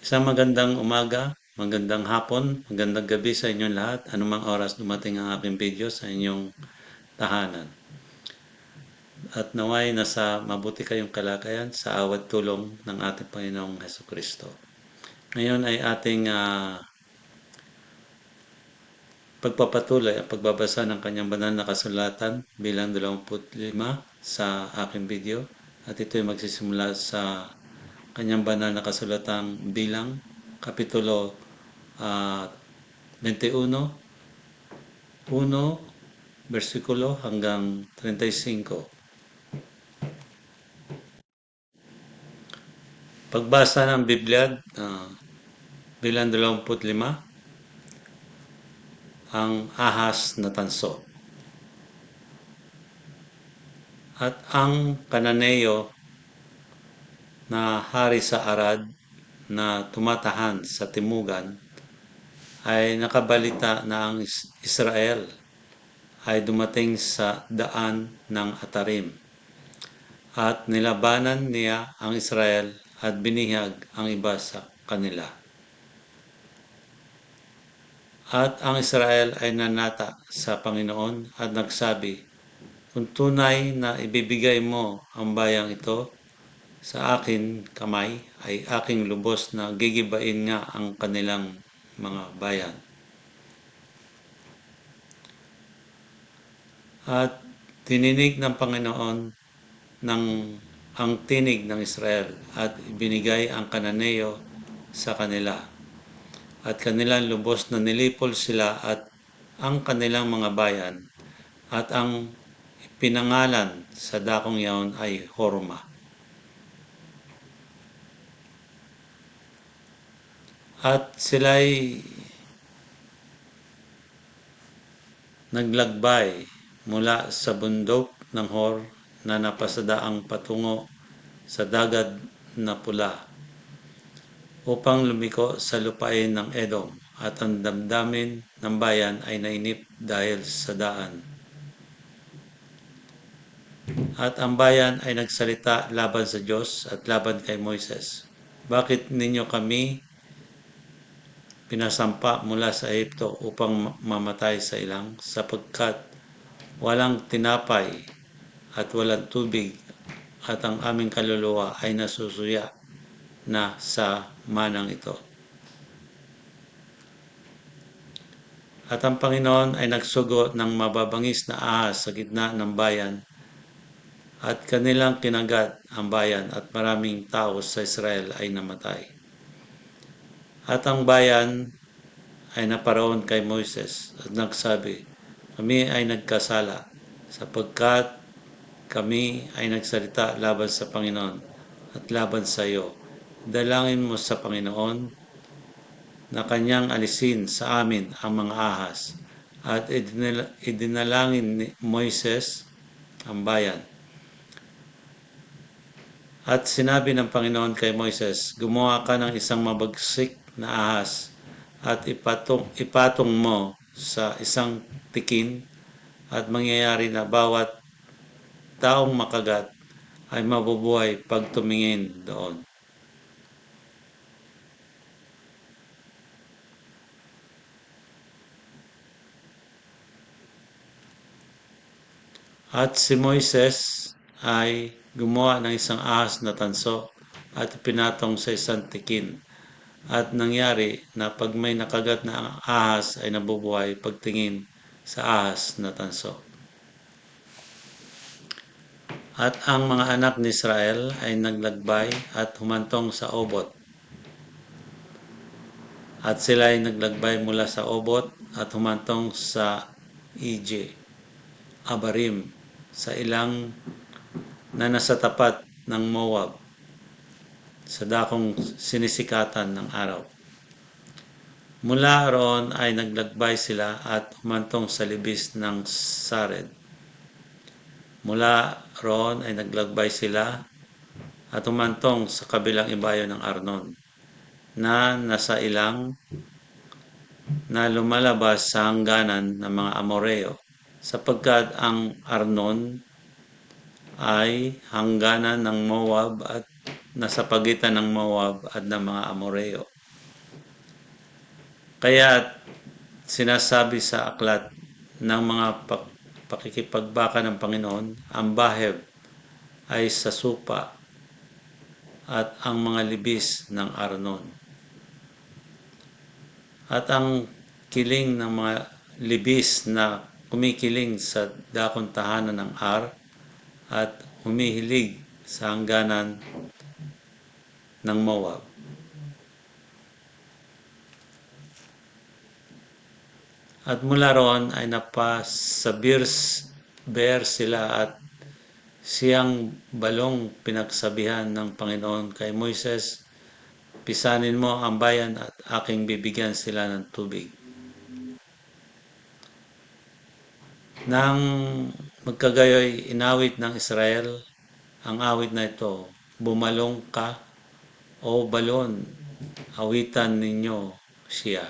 Isang magandang umaga, magandang hapon, magandang gabi sa inyong lahat. Anumang oras dumating ang aking video sa inyong tahanan. At naway nasa mabuti kayong kalagayan sa awat tulong ng ating Panginoong Heso Kristo. Ngayon ay ating ah, pagpapatuloy ang pagbabasa ng kanyang banal na kasulatan bilang 25 sa aking video. At ito ay magsisimula sa kanyang banal na kasulatang bilang kapitulo ah, 21 1 versikulo hanggang 35 Pagbasa ng Biblia ah, bilang 25 ang ahas na tanso. At ang kananeo na hari sa Arad na tumatahan sa Timugan ay nakabalita na ang Is- Israel ay dumating sa daan ng Atarim at nilabanan niya ang Israel at binihag ang iba sa kanila. At ang Israel ay nanata sa Panginoon at nagsabi, Kung tunay na ibibigay mo ang bayang ito sa akin kamay, ay aking lubos na gigibain nga ang kanilang mga bayan. At tininig ng Panginoon ng ang tinig ng Israel at ibinigay ang kananeo sa kanila. At kanilang lubos na nilipol sila at ang kanilang mga bayan at ang pinangalan sa dakong yaon ay Horma. At sila'y naglagbay mula sa bundok ng Hor na napasadaang patungo sa dagat na pula upang lumiko sa lupain ng Edom at ang damdamin ng bayan ay nainip dahil sa daan. At ang bayan ay nagsalita laban sa Diyos at laban kay Moises. Bakit ninyo kami pinasampa mula sa Egypto upang mamatay sa ilang sapagkat walang tinapay at walang tubig at ang aming kaluluwa ay nasusuya na sa manang ito. At ang Panginoon ay nagsugo ng mababangis na ahas sa gitna ng bayan at kanilang kinagat ang bayan at maraming tao sa Israel ay namatay. At ang bayan ay naparoon kay Moises at nagsabi, Kami ay nagkasala sapagkat kami ay nagsalita laban sa Panginoon at laban sa iyo. Dalangin mo sa Panginoon na kanyang alisin sa amin ang mga ahas at idinal- idinalangin ni Moises ang bayan. At sinabi ng Panginoon kay Moises, gumawa ka ng isang mabagsik na ahas at ipatong, ipatong mo sa isang tikin at mangyayari na bawat taong makagat ay mabubuhay pag tumingin doon. At si Moises ay gumawa ng isang ahas na tanso at pinatong sa isang tikin. At nangyari na pag may nakagat na ahas ay nabubuhay pagtingin sa ahas na tanso. At ang mga anak ni Israel ay naglagbay at humantong sa obot. At sila ay naglagbay mula sa obot at humantong sa Ije, Abarim, sa ilang na nasa tapat ng Moab, sa dakong sinisikatan ng araw. Mula roon ay naglagbay sila at humantong sa libis ng Sared. Mula roon ay naglagbay sila at humantong sa kabilang ibayo ng Arnon na nasa ilang na lumalabas sa hangganan ng mga Amoreo sapagkat ang Arnon ay hangganan ng Moab at na sa pagitan ng Moab at ng mga Amoreo. Kaya sinasabi sa aklat ng mga pak- pakikipagbaka ng Panginoon, ang Baheb ay sa supa at ang mga libis ng Arnon. At ang kiling ng mga libis na kumikiling sa dakong tahanan ng Ar at humihilig sa hangganan ng Moab. At mula roon ay napasabir bear sila at siyang balong pinagsabihan ng Panginoon kay Moises, pisanin mo ang bayan at aking bibigyan sila ng tubig. Nang magkagayoy inawit ng Israel ang awit na ito, bumalong ka o balon, awitan ninyo siya.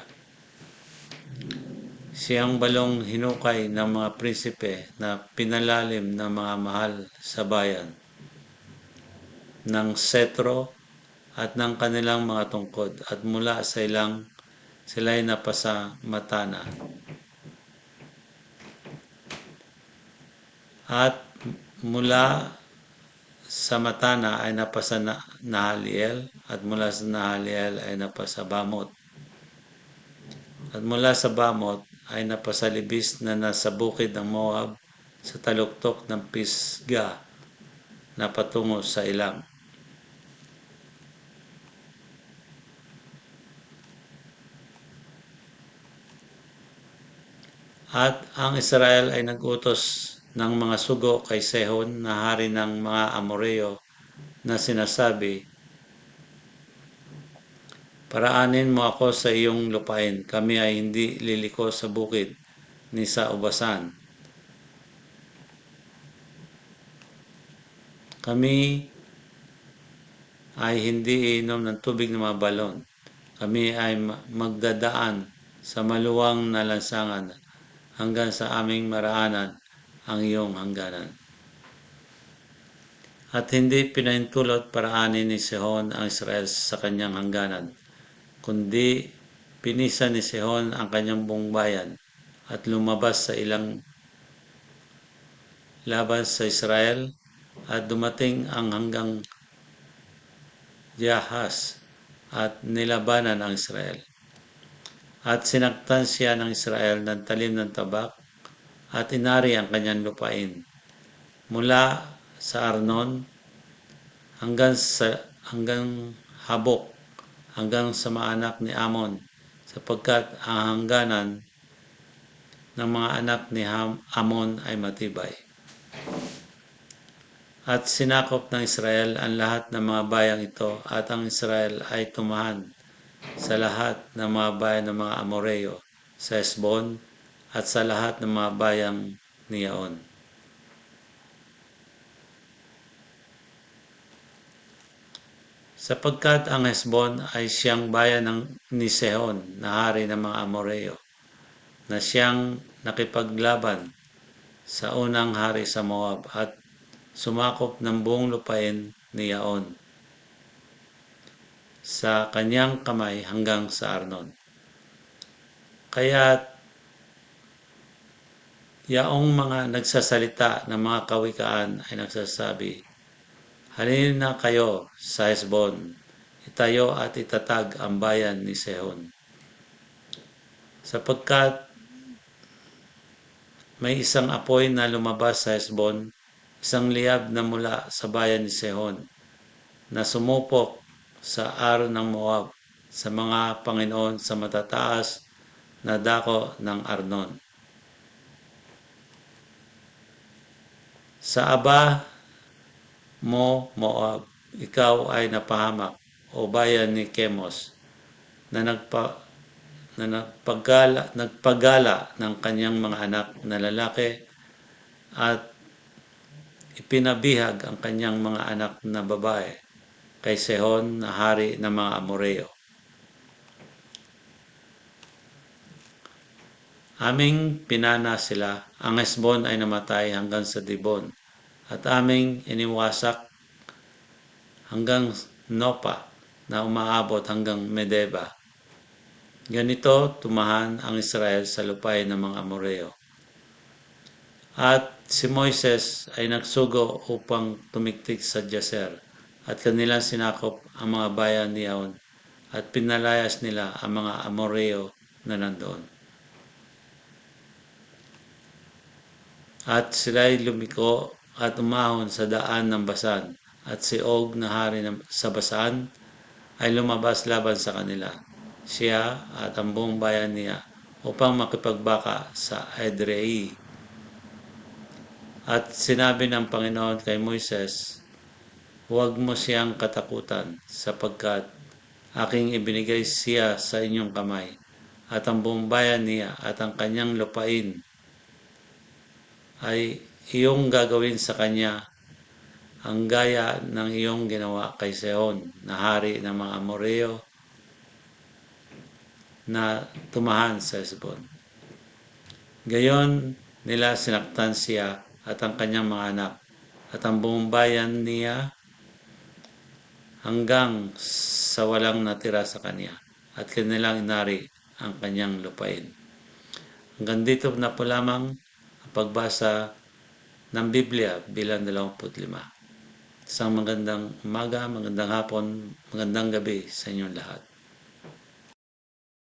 Siyang balong hinukay ng mga prinsipe na pinalalim ng mga mahal sa bayan ng setro at ng kanilang mga tungkod at mula sa ilang sila'y napasa matana. At mula sa Matana ay napasa na Nahaliel at mula sa Nahaliel ay napasa Bamot. At mula sa Bamot ay napasalibis na nasa bukid ng Moab sa taluktok ng Pisga na patungo sa Ilang. At ang Israel ay nagutos ng mga sugo kay Sehon na hari ng mga Amoreo na sinasabi, Paraanin mo ako sa iyong lupain, kami ay hindi liliko sa bukid ni sa ubasan. Kami ay hindi inom ng tubig ng mga balon. Kami ay magdadaan sa maluwang na lansangan hanggang sa aming maraanan ang iyong hangganan. At hindi pinahintulot paraanin ni Sihon ang Israel sa kanyang hangganan, kundi pinisa ni Sihon ang kanyang buong bayan at lumabas sa ilang laban sa Israel at dumating ang hanggang Jahas at nilabanan ang Israel. At sinaktan siya ng Israel ng talim ng tabak at inari ang kanyang lupain mula sa Arnon hanggang sa hanggang Habok hanggang sa mga anak ni Amon sapagkat ang hangganan ng mga anak ni Ham- Amon ay matibay. At sinakop ng Israel ang lahat ng mga bayang ito at ang Israel ay tumahan sa lahat ng mga bayan ng mga Amoreo sa Esbon at sa lahat ng mga bayang niyaon. Sapagkat ang Hesbon ay siyang bayan ng ni Sehon na hari ng mga Amoreo na siyang nakipaglaban sa unang hari sa Moab at sumakop ng buong lupain ni Yaon sa kanyang kamay hanggang sa Arnon. Kaya yaong mga nagsasalita ng mga kawikaan ay nagsasabi, Halin na kayo sa Hesbon, itayo at itatag ang bayan ni Sehon. Sapagkat may isang apoy na lumabas sa Hesbon, isang liyab na mula sa bayan ni Sehon, na sumupok sa ar ng Moab, sa mga Panginoon sa matataas na dako ng Arnon. Sa aba mo, Moab, ikaw ay napahamak, o bayan ni Kemos, na nagpa na nagpagala, nagpagala ng kanyang mga anak na lalaki at ipinabihag ang kanyang mga anak na babae kay Sehon na hari ng mga Amoreo. Aming pinana sila, ang Hesbon ay namatay hanggang sa Dibon, at aming iniwasak hanggang Nopa na umaabot hanggang Medeba. Ganito tumahan ang Israel sa lupain ng mga Amoreo. At si Moises ay nagsugo upang tumiktik sa Jaser at kanilang sinakop ang mga bayan ni Yaon at pinalayas nila ang mga Amoreo na nandoon. At sila'y lumiko at umahon sa daan ng Basan at si Og na hari ng- sa Basan ay lumabas laban sa kanila. Siya at ang buong bayan niya upang makipagbaka sa Edrei. At sinabi ng Panginoon kay Moises, Huwag mo siyang katakutan sapagkat aking ibinigay siya sa inyong kamay at ang buong bayan niya at ang kanyang lupain ay iyong gagawin sa kanya ang gaya ng iyong ginawa kay Sehon na hari ng mga Amoreo na tumahan sa Hezbon. Gayon nila sinaktan siya at ang kanyang mga anak at ang buong bayan niya hanggang sa walang natira sa kanya at kanilang inari ang kanyang lupain. Hanggang dito na po lamang ang pagbasa ng Biblia bilang 25. Isang magandang umaga, magandang hapon, magandang gabi sa inyong lahat.